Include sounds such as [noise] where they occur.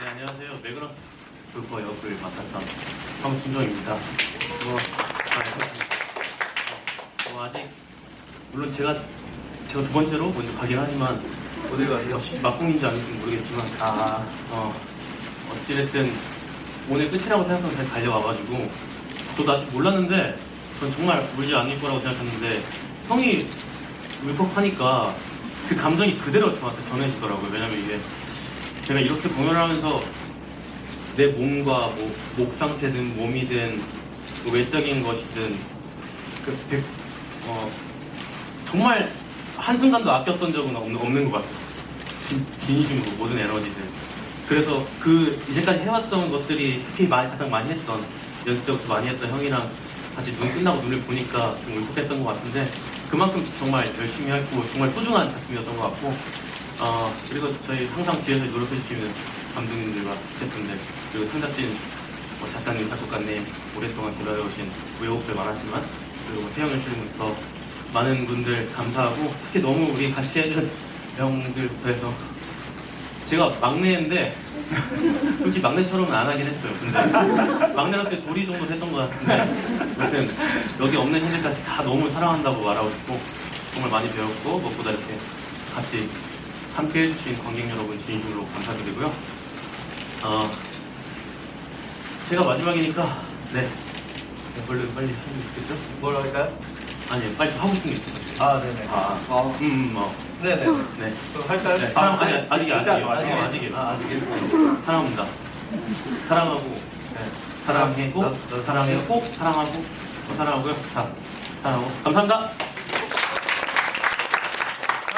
네, 안녕하세요. 매그너스 불퍼 역을 맡았던 황순정입니다. 뭐, 아, 뭐 아직 물론 제가 제가 두 번째로 먼저 가긴 하지만 어딜 가세요? 막공인지 아닌지 모르겠지만 아, 어, 어찌됐든 오늘 끝이라고 생각하면 잘 달려와가지고 저도 아직 몰랐는데 전 정말 울지 않을 거라고 생각했는데 형이 울컥하니까 그 감정이 그대로 저한테 전해지더라고요. 왜냐면 이게 제가 이렇게 공연을 하면서 내 몸과 뭐, 목 상태든 몸이든 뭐 외적인 것이든 그 백- 어, 정말 한순간도 아꼈던 적은 없는, 없는 것 같아요. 진, 진심으로 모든 에너지들. 그래서 그 이제까지 해왔던 것들이 특히 많이, 가장 많이 했던 연습 때부터 많이 했던 형이랑 같이 눈 끝나고 눈을 보니까 좀 울컥했던 것 같은데 그만큼 정말 열심히 했고 정말 소중한 작품이었던 것 같고 어, 그리고 저희 항상 뒤에서 노력해주시는 감독님들과 스태프분들 그리고 창작진 뭐 작가님, 작곡가님 오랫동안 기다려오신 우여곡절 많았지만 그리고 뭐 태영을 출부터 많은 분들 감사하고 특히 너무 우리 같이 해준 형들부터 해서 제가 막내인데 [laughs] 솔직히 막내처럼은 안 하긴 했어요. 근데 막내로서 도리 정도는 했던 것 같은데 아무튼 여기 없는 형들까지 다 너무 사랑한다고 말하고 싶고 정말 많이 배웠고 무엇보다 이렇게 같이 함께 해주신 관객 여러분 진심으로 감사드리고요. 어, 제가 마지막이니까 네 얼른 빨리 하면 좋겠죠? 뭘 할까요? 아니 빨리 하고 싶은 게 있어요. 아, 네네. 아, 아, 음, 음, 뭐, 네네. 네. 그럼 할까요? 네, 사랑, 아니, 아직이요, 일단 아직이요, 아직이요, 아직이요. 아, 아직이요? 사랑합니다. 사랑하고, 네. 사랑했고, 나- 나- 사랑했고, 사랑하고, 또 사랑하고요. 다, 사랑하고. 감사합니다.